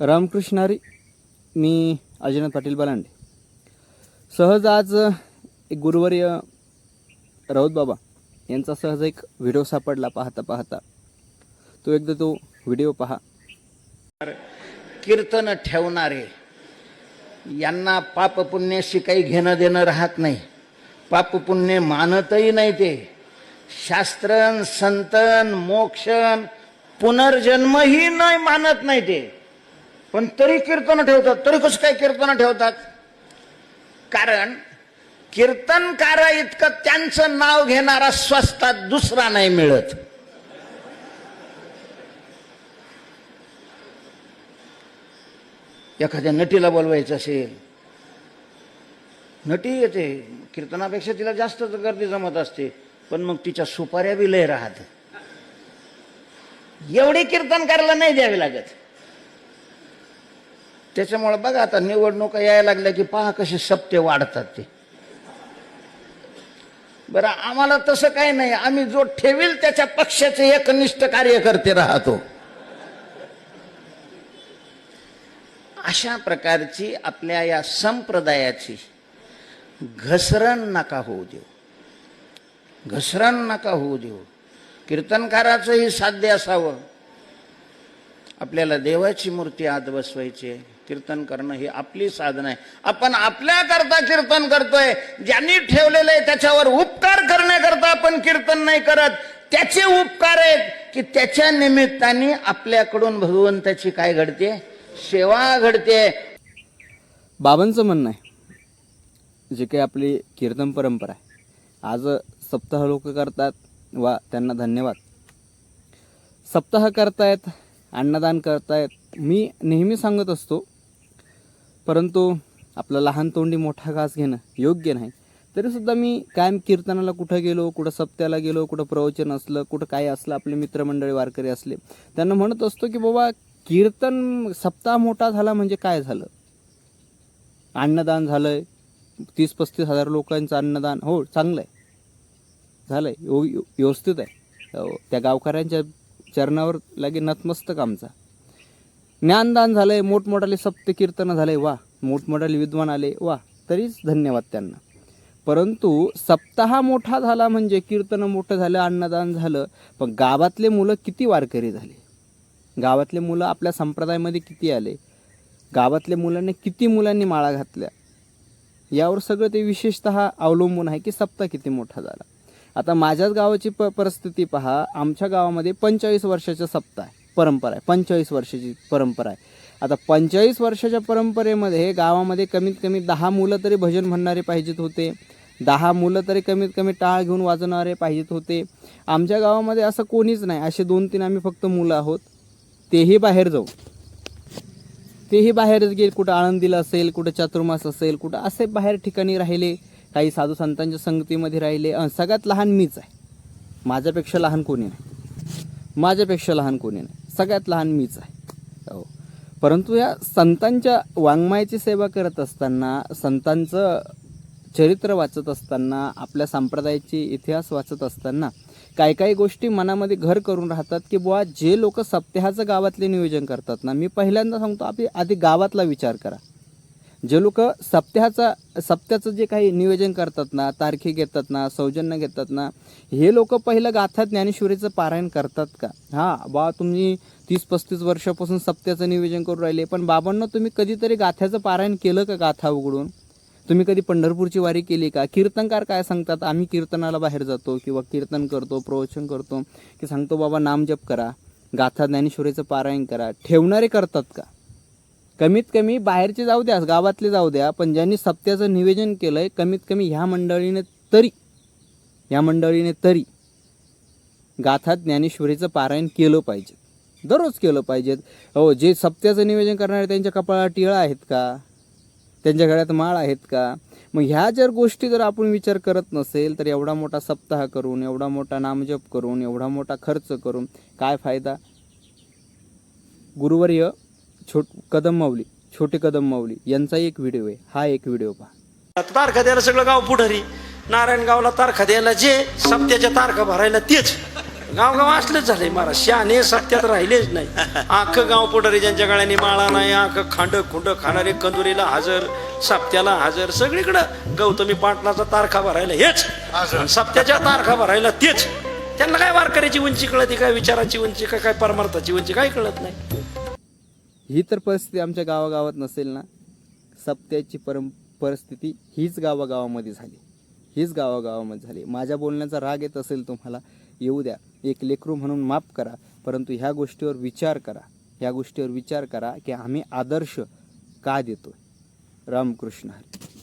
रामकृष्णारी मी अजिनाथ पाटील बलांडे. सहज आज एक गुरुवर्य राऊत बाबा यांचा सहज एक व्हिडिओ सापडला पाहता पाहता. तो एकदा तो व्हिडिओ पहा. कीर्तन ठेवणारे यांना पाप पुण्याशी काही घेणं देणं राहत नाही. पाप पुण्य मानतही नाही ते. शास्त्रन संतन मोक्षण पुनर्जन्मही नाही मानत नाही ते. पण तरी कीर्तन ठेवतात तरी कसं काय कीर्तन ठेवतात? कारण कीर्तनकारा इतकं त्यांचं नाव घेणारा स्वस्तात दुसरा नाही मिळत. एखाद्या नटीला बोलवायचं असेल नटी येते कीर्तनापेक्षा तिला जास्त गर्दी जमत असते पण मग तिच्या सुपाऱ्या बी लय राहत. एवढी कीर्तन करायला नाही द्यावी लागत. त्याच्यामुळे बघा आता निवडणुका यायला लागल्या की पहा कसे सप्ते वाढतात ते. बरं आम्हाला तसं काही नाही. आम्ही जो ठेवील त्याच्या पक्षाचे एकनिष्ठ कार्यकर्ते राहतो. अशा प्रकारची आपल्या या संप्रदायाची घसरण नका होऊ देऊ. घसरण नका होऊ देऊ. कीर्तनकाराचंही साध्य असावं. आपल्याला देवाची मूर्ती आत बसवायची आहे. कीर्तन करणं ही आपली साधन आहे. आपण आपल्याकरता कीर्तन करतोय. ज्यांनी ठेवलेलं आहे त्याच्यावर उपकार करण्याकरता आपण कीर्तन नाही करत. त्याचे उपकार आहेत की त्याच्या निमित्ताने आपल्याकडून भगवंताची काय घडते? सेवा घडते. बाबांचं म्हणणं आहे. जे काही आपली कीर्तन परंपरा आहे. आज सप्ताह लोक करतात वा त्यांना धन्यवाद. सप्ताह करतायत अन्नदान करतायत मी नेहमी सांगत असतो परंतु आपलं लहान तोंडी मोठा घास घेणं योग्य नाही. तरीसुद्धा मी कायम कीर्तनाला कुठं गेलो कुठं सप्त्याला गेलो कुठं प्रवचन असलं कुठं काय असलं आपले मित्रमंडळी वारकरी असले त्यांना म्हणत असतो की बाबा कीर्तन सप्ताह मोठा झाला म्हणजे काय झालं? अन्नदान झालं आहे तीस पस्तीस हजार लोकांचं अन्नदान हो चांगलं आहे झालं आहे व्यवस्थित आहे. त्या गावकऱ्यांच्या चरणावर लगे नतमस्तक आमचा. ज्ञानदान झालंय मोठमोठाले सप्त कीर्तन झालंय वा. मोठमोठाले विद्वान आले वा. तरीच धन्यवाद त्यांना. परंतु सप्ताह मोठा झाला म्हणजे कीर्तन मोठं झालं अन्नदान झालं पण गावातले मुलं किती वारकरी झाले? गावातले मुलं आपल्या संप्रदायामध्ये किती आले? गावातल्या मुलांनी किती मुलांनी माळा घातल्या? यावर सगळं ते विशेषत अवलंबून आहे की सप्ताह किती मोठा झाला? आता माझ्याच गावाची प परिस्थिती पहा. आमच्या गावामध्ये पंचेचाळीस वर्षाचा सप्ताह आहे. परंपरा आहे. पंचेचाळीस वर्षाची परंपरा आहे. आता पंचेचाळीस वर्षाच्या परंपरेमध्ये गावामध्ये कमीत कमी दहा मुलं तरी भजन म्हणणारे पाहिजेत होते. दहा मुलं तरी कमीत कमी टाळ घेऊन वाजवणारे पाहिजेत होते. आमच्या गावामध्ये असं कोणीच नाही. असे दोन तीन आम्ही फक्त मुलं आहोत. तेही बाहेर जाऊ. तेही बाहेरच गेले. कुठं आळंदीला असेल कुठं चातुर्मास असेल कुठं असे बाहेर ठिकाणी राहिले. काही साधू संतांच्या संगतीमध्ये राहिले. सगळ्यात लहान मीच आहे. माझ्यापेक्षा लहान कोणी नाही. माझ्यापेक्षा लहान कोणी नाही. सगळ्यात लहान मीच आहे. हो. परंतु या संतांच्या वाङ्मयाची सेवा करत असताना संतांचं चरित्र वाचत असताना आपल्या संप्रदायाची इतिहास वाचत असताना काही काही गोष्टी मनामध्ये घर करून राहतात की बुवा जे लोक सप्ताहाचं गावातले नियोजन करतात ना मी पहिल्यांदा सांगतो आपली आधी गावातला विचार करा. जे लोक सप्त्याचा सप्त्याचं जे काही नियोजन करतात ना तारखे घेतात ना सौजन्य घेतात ना हे लोक पहिलं गाथा ज्ञानेश्वरीचं पारायण करतात का? हां बा तुम्ही तीस पस्तीस वर्षापासून सप्त्याचं नियोजन करून राहिले पण बाबांना तुम्ही कधीतरी गाथ्याचं पारायण केलं का गाथा उघडून? तुम्ही कधी पंढरपूरची वारी केली का? कीर्तनकार काय सांगतात? आम्ही कीर्तनाला बाहेर जातो किंवा कीर्तन करतो प्रवचन करतो की सांगतो बाबा नामजप करा गाथा ज्ञानेश्वरीचं पारायण करा. ठेवणारे करतात का? कमीत कमी बाहेरचे जाऊ द्या गावातले जाऊ द्या पण ज्यांनी सप्त्याचं निवेदन केलं आहे कमीत कमी ह्या मंडळीने तरी ह्या मंडळीने तरी गाथा ज्ञानेश्वरीचं पारायण केलं पाहिजे. दररोज केलं पाहिजेत. हो जे सप्त्याचं निवेदन करणारे त्यांच्या कपाळात टिळा आहेत का? त्यांच्या गळ्यात माळ आहेत का? मग ह्या जर गोष्टी जर आपण विचार करत नसेल तर एवढा मोठा सप्ताह करून एवढा मोठा नामजप करून एवढा मोठा खर्च करून काय फायदा? गुरुवर्य छोट कदम माऊली छोटे कदम माऊली यांचा एक व्हिडिओ आहे. हा एक व्हिडिओ पहा. तारखा द्यायला सगळं गाव पुढारी. नारायणगावला तारखा द्यायला जे सप्त्याच्या तारखा भरायला तेच. गावगाव असलंच झालंय महाराज. शहाणे सत्यात राहिलेच नाही. अख्खं गाव पुढारी ज्यांच्या गळ्याने माळा नाही अख्खं खांड खुंड खाणारे कंदुरीला हजर सप्त्याला हजर. सगळीकडं गौतमी पाटलाचा तारखा भरायला हेच. सप्त्याच्या तारखा भरायला तेच. त्यांना काय वारकऱ्याची उंची कळते काय विचाराची उंची काय काय परमार्थाची उंची काय कळत नाही. ही तर परिस्थिती आमच्या गावागावात नसेल ना. सप्त्याची परम परिस्थिती हीच गावागावामध्ये झाली. हीच गावागावामध्ये झाली. माझ्या बोलण्याचा राग येत असेल तुम्हाला येऊ द्या. एक लेकरू म्हणून माफ करा परंतु ह्या गोष्टीवर विचार करा. ह्या गोष्टीवर विचार करा की आम्ही आदर्श का देतो रामकृष्ण हरी.